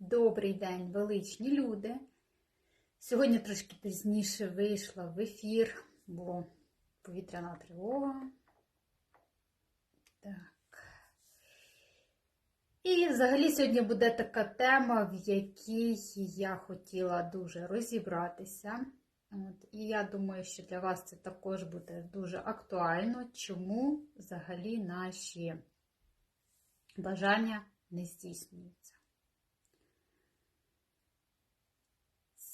Добрий день, величні люди. Сьогодні трошки пізніше вийшла в ефір, бо повітряна тривога. Так. І взагалі сьогодні буде така тема, в якій я хотіла дуже розібратися. От, і я думаю, що для вас це також буде дуже актуально, чому взагалі наші бажання не здійснюються.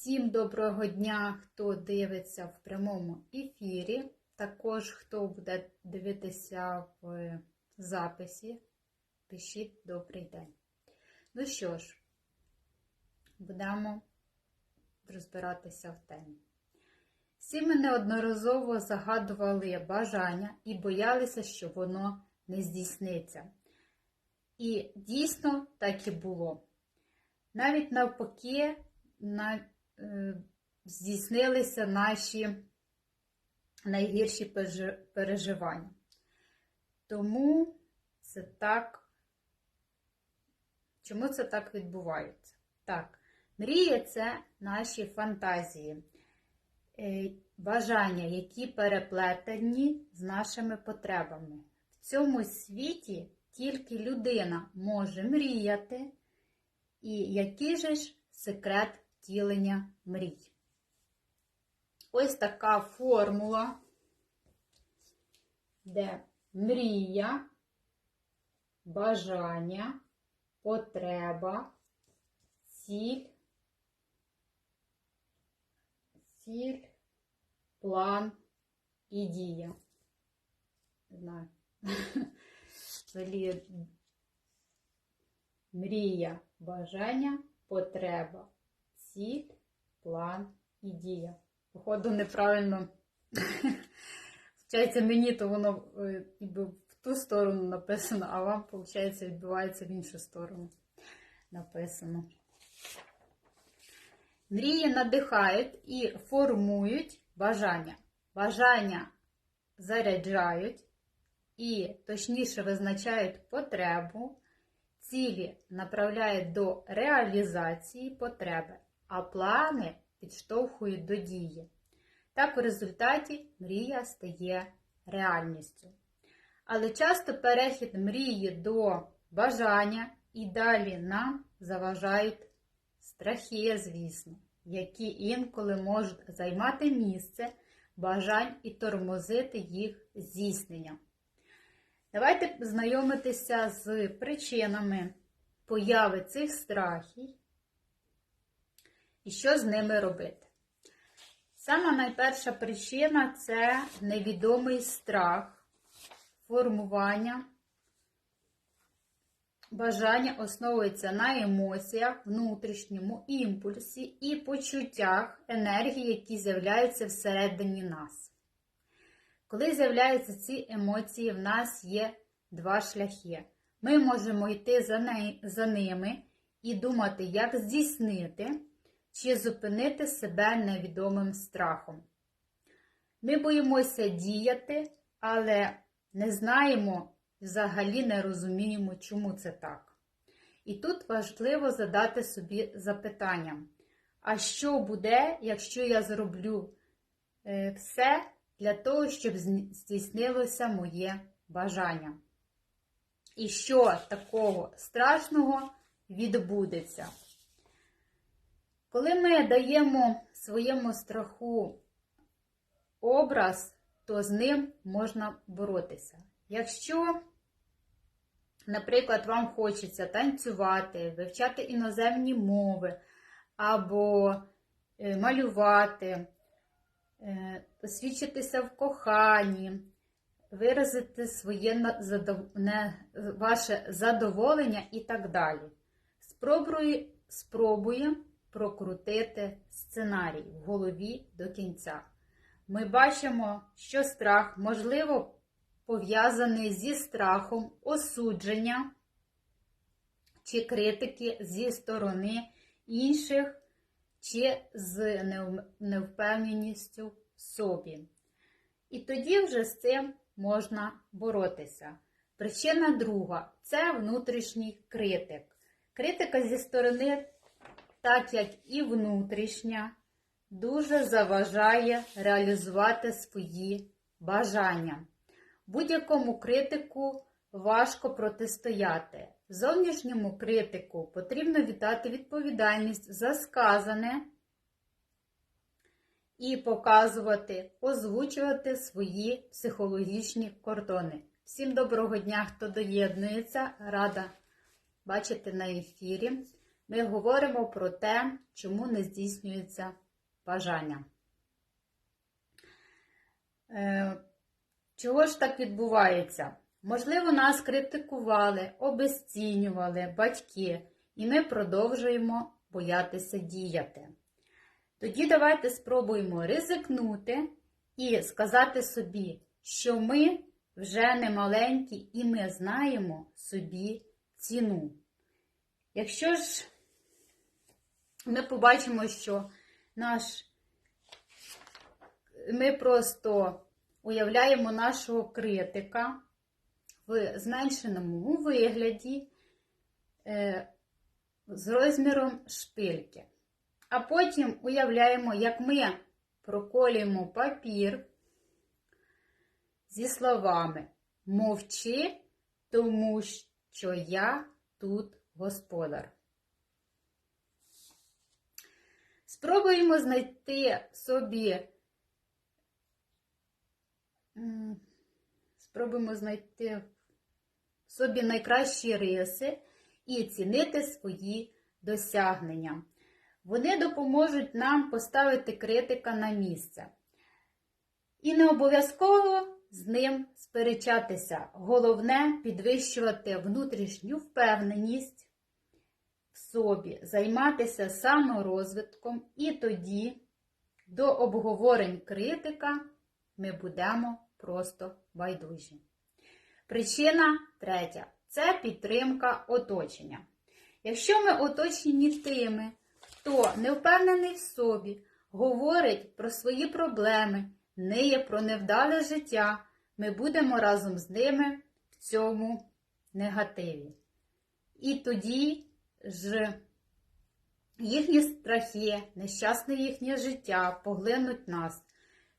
Всім доброго дня, хто дивиться в прямому ефірі. Також, хто буде дивитися в записі, пишіть добрий день. Ну що ж, будемо розбиратися в темі. Всі ми неодноразово загадували бажання і боялися, що воно не здійсниться. І дійсно так і було. Навіть навпаки, на, е, здійснилися наші найгірші переживання. Тому це так. Чому це так відбувається? Так, мрія це наші фантазії, е, бажання, які переплетені з нашими потребами. В цьому світі тільки людина може мріяти, і який же ж секрет втілення мрій? Ось така формула, де мрія, бажання, потреба, ціль, ціль, план і дія. Знаю. Мрія, бажання, потреба, ціль, план і дія. Походу, неправильно. Вчається мені, то воно е, ніби в ту сторону написано, а вам, виходить, відбувається в іншу сторону написано. Мрії надихають і формують бажання. Бажання заряджають і точніше визначають потребу, цілі направляють до реалізації потреби, а плани підштовхують до дії. Так, у результаті мрія стає реальністю. Але часто перехід мрії до бажання і далі нам заважають страхи, звісно, які інколи можуть займати місце бажань і тормозити їх здійснення. Давайте знайомитися з причинами появи цих страхів і що з ними робити. Сама найперша причина це невідомий страх формування. Бажання основується на емоціях, внутрішньому імпульсі і почуттях енергії, які з'являються всередині нас. Коли з'являються ці емоції, в нас є два шляхи. Ми можемо йти за, ними і думати, як здійснити чи зупинити себе невідомим страхом. Ми боїмося діяти, але не знаємо, взагалі не розуміємо, чому це так. І тут важливо задати собі запитання: а що буде, якщо я зроблю е, все для того, щоб здійснилося моє бажання? І що такого страшного відбудеться? Коли ми даємо своєму страху образ, то з ним можна боротися. Якщо, наприклад, вам хочеться танцювати, вивчати іноземні мови, або малювати, посвідчитися в коханні, виразити своє ваше задоволення і так далі. Спробуємо прокрутити сценарій в голові до кінця. Ми бачимо, що страх, можливо, пов'язаний зі страхом осудження чи критики зі сторони інших, чи з невпевненістю в собі. І тоді вже з цим можна боротися. Причина друга це внутрішній критик. Критика зі сторони так як і внутрішня, дуже заважає реалізувати свої бажання. Будь-якому критику важко протистояти. Зовнішньому критику потрібно віддати відповідальність за сказане і показувати, озвучувати свої психологічні кордони. Всім доброго дня, хто доєднується, рада бачити на ефірі. Ми говоримо про те, чому не здійснюється бажання. Е, Чого ж так відбувається? Можливо, нас критикували, обесцінювали батьки, і ми продовжуємо боятися діяти. Тоді давайте спробуємо ризикнути і сказати собі, що ми вже не маленькі і ми знаємо собі ціну. Якщо ж ми побачимо, що наш ми просто уявляємо нашого критика в зменшеному вигляді е, з розміром шпильки. А потім уявляємо, як ми проколюємо папір зі словами Мовчи, тому що я тут господар. Спробуємо знайти собі. Спробуємо знайти собі найкращі риси і цінити свої досягнення. Вони допоможуть нам поставити критика на місце. І не обов'язково з ним сперечатися. Головне підвищувати внутрішню впевненість собі, займатися саморозвитком, і тоді до обговорень критика ми будемо просто байдужі. Причина третя це підтримка оточення. Якщо ми оточені тими, хто не впевнений в собі, говорить про свої проблеми, ниє про невдале життя, ми будемо разом з ними в цьому негативі. І тоді ж їхні страхи, нещасне їхнє життя поглинуть нас.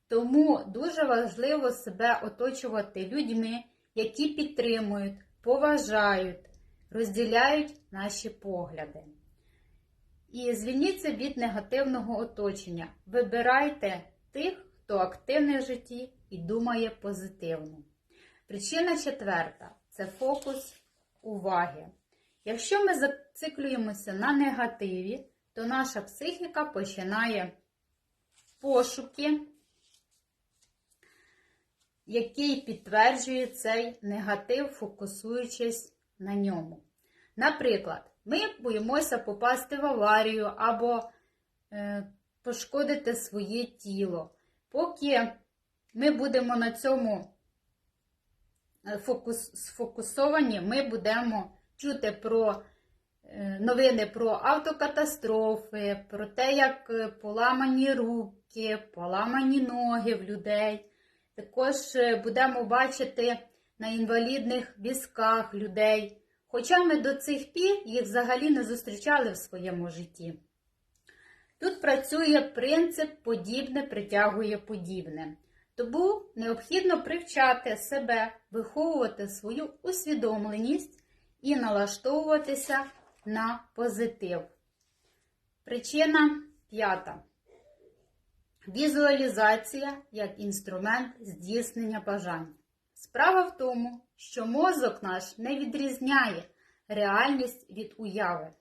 Тому дуже важливо себе оточувати людьми, які підтримують, поважають, розділяють наші погляди. І звільніться від негативного оточення. Вибирайте тих, хто активний в житті і думає позитивно. Причина четверта це фокус уваги. Якщо ми зациклюємося на негативі, то наша психіка починає пошуки, який підтверджує цей негатив, фокусуючись на ньому. Наприклад, ми боїмося попасти в аварію або е, пошкодити своє тіло. Поки ми будемо на цьому е, фокус, сфокусовані, ми будемо чути про е, новини про автокатастрофи, про те, як е, поламані руки, поламані ноги в людей. Також будемо бачити на інвалідних візках людей. Хоча ми до цих пір їх взагалі не зустрічали в своєму житті. Тут працює принцип подібне притягує подібне. Тому необхідно привчати себе, виховувати свою усвідомленість і налаштовуватися на позитив. Причина п'ята. Візуалізація як інструмент здійснення бажань. Справа в тому, що мозок наш не відрізняє реальність від уяви.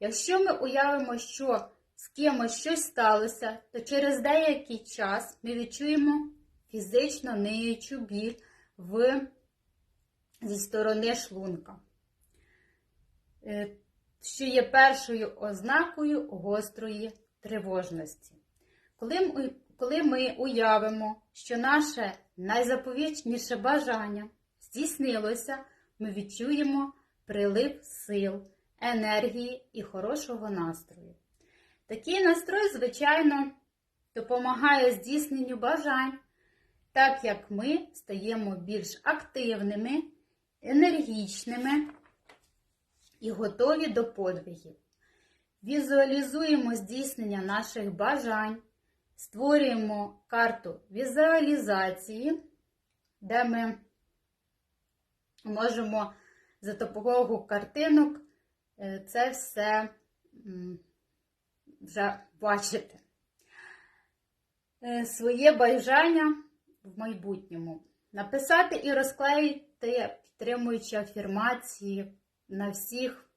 Якщо ми уявимо, що з кимось щось сталося, то через деякий час ми відчуємо фізично ниючу біль в, зі сторони шлунка, що є першою ознакою гострої тривожності. Коли ми, коли ми уявимо, що наше найзаповічніше бажання здійснилося, ми відчуємо прилив сил, енергії і хорошого настрою. Такий настрой, звичайно, допомагає здійсненню бажань, так як ми стаємо більш активними, енергічними і готові до подвигів. Візуалізуємо здійснення наших бажань, створюємо карту візуалізації, де ми можемо за допомогою картинок е, це все вже бачити. Е, Своє бажання в майбутньому. Написати і розклеїти підтримуючі афірмації на всіх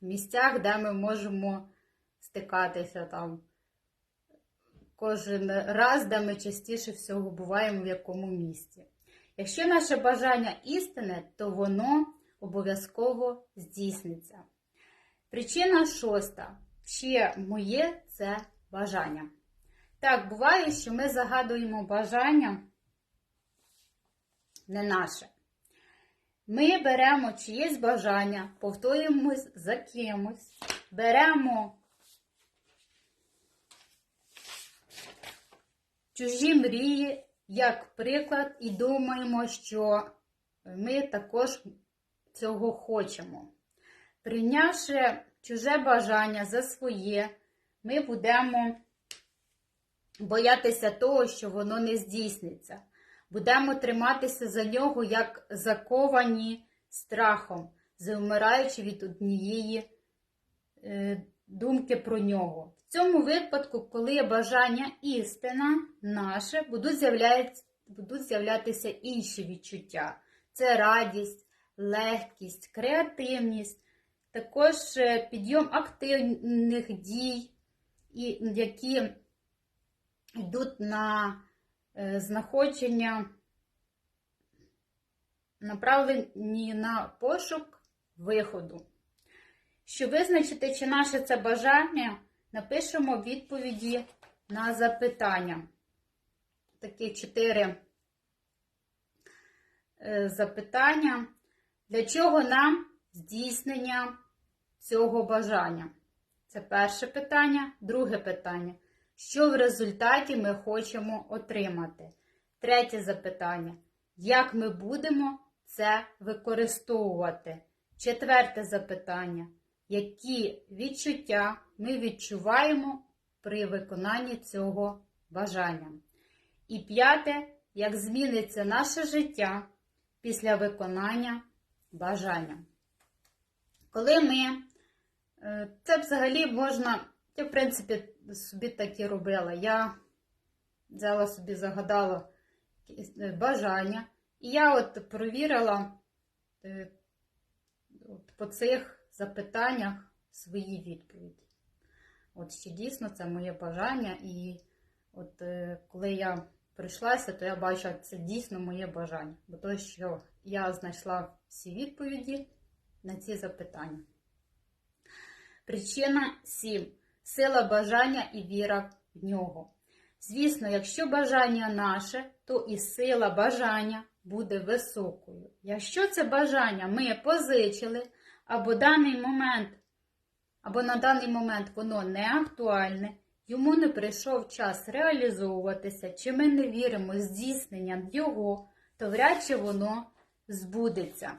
місцях, де ми можемо стикатися там. Кожен раз, де ми частіше всього буваємо в якому місці. Якщо наше бажання істинне, то воно обов'язково здійсниться. Причина шоста. Чи моє це бажання? Так, буває, що ми загадуємо бажання не наше. Ми беремо чиєсь бажання, повторюємось за кимось, беремо чужі мрії як приклад і думаємо, що ми також цього хочемо. Прийнявши чуже бажання за своє, ми будемо боятися того, що воно не здійсниться. Будемо триматися за нього, як заковані страхом, завмираючи від однієї е, думки про нього. В цьому випадку, коли бажання істина наше, будуть, з'являтися, інші відчуття. Це радість, легкість, креативність, також е, підйом активних дій, які йдуть на знаходження, направлені на пошук виходу. Щоб визначити, чи наше це бажання, напишемо відповіді на запитання. Такі чотири е, запитання. Для чого нам здійснення цього бажання? Це перше питання. Друге питання. Що в результаті ми хочемо отримати? Третє запитання. Як ми будемо це використовувати? Четверте запитання. Які відчуття ми відчуваємо при виконанні цього бажання? І п'яте, як зміниться наше життя після виконання бажання? Коли ми, е, це взагалі можна, я, в принципі, собі так і робила. Я взяла собі, загадала бажання, і я от провірила е, от по цих запитаннях свої відповіді. От ще дійсно це моє бажання, і от е, коли я прийшлася, то я бачу, що це дійсно моє бажання. Бо то, що я знайшла всі відповіді на ці запитання. Причина 7. Сила бажання і віра в нього. Звісно, якщо бажання наше, то і сила бажання буде високою. Якщо це бажання ми позичили, або даний момент, або на даний момент воно не актуальне, йому не прийшов час реалізовуватися, чи ми не віримо здійсненням його, то вряд чи воно збудеться.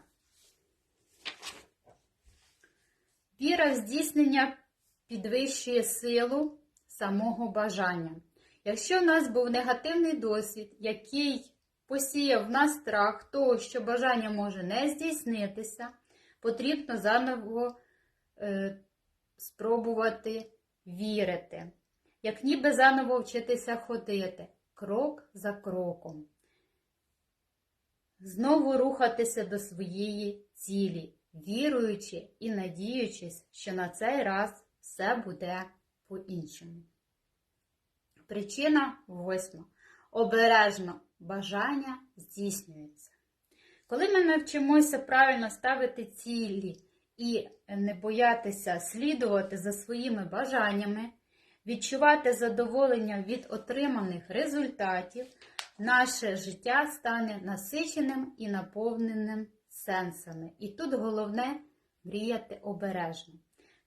Віра в здійснення підвищує силу самого бажання. Якщо в нас був негативний досвід, який посіяв в нас страх того, що бажання може не здійснитися, потрібно заново е, спробувати вірити, як ніби заново вчитися ходити, крок за кроком. Знову рухатися до своєї цілі, віруючи і надіючись, що на цей раз все буде по-іншому. Причина восьма. Обережно бажання здійснюється. Коли ми навчимося правильно ставити цілі і не боятися слідувати за своїми бажаннями, відчувати задоволення від отриманих результатів, наше життя стане насиченим і наповненим сенсами. І тут головне мріяти обережно,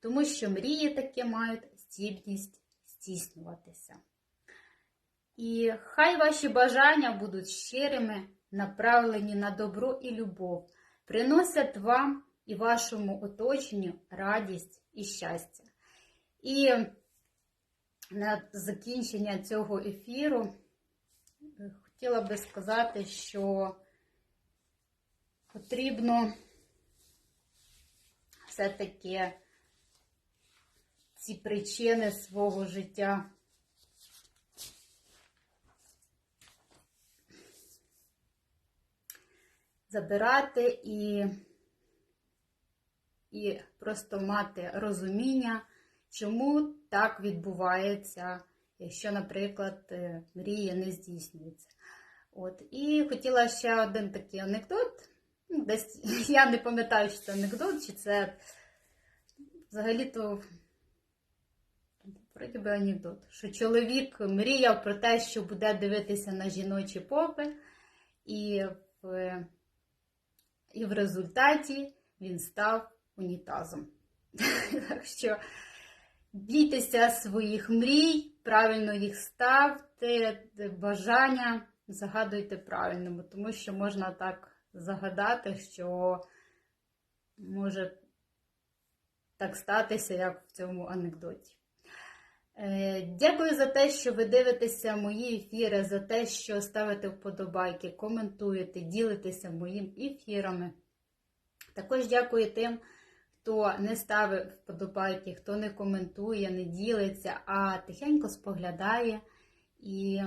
тому що мрії таки мають здібність здійснюватися. І хай ваші бажання будуть щирими, направлені на добро і любов, приносять вам і вашому оточенню радість і щастя. І на закінчення цього ефіру е, хотіла би сказати, що потрібно все-таки ці причини свого життя забирати і, і просто мати розуміння, чому так відбувається, якщо, наприклад, е, мрія не здійснюється. От. І хотіла ще один такий анекдот. Ну, Десь я не пам'ятаю, чи це анекдот, чи це взагалі-то вроді би анекдот, що чоловік мріяв про те, що буде дивитися на жіночі попи, і в, і в результаті він став унітазом. Так що бійтеся своїх мрій, правильно їх ставте, бажання загадуйте правильному, тому що можна так загадати, що може так статися, як в цьому анекдоті. Е, Дякую за те, що ви дивитеся мої ефіри, за те, що ставите вподобайки, коментуєте, ділитеся моїм ефірами. Також дякую тим, хто не ставить вподобайки, хто не коментує, не ділиться, а тихенько споглядає і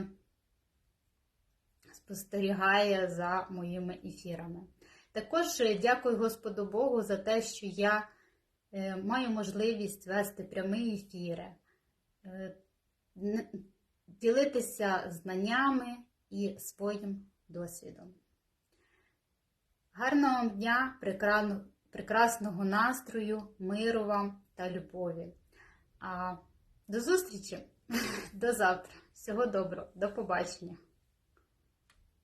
спостерігає за моїми ефірами. Також дякую Господу Богу за те, що я е, маю можливість вести прямі ефіри, ділитися знаннями і своїм досвідом. Гарного вам дня, прекрасного настрою, миру вам та любові. А до зустрічі, до завтра. Всього доброго, до побачення!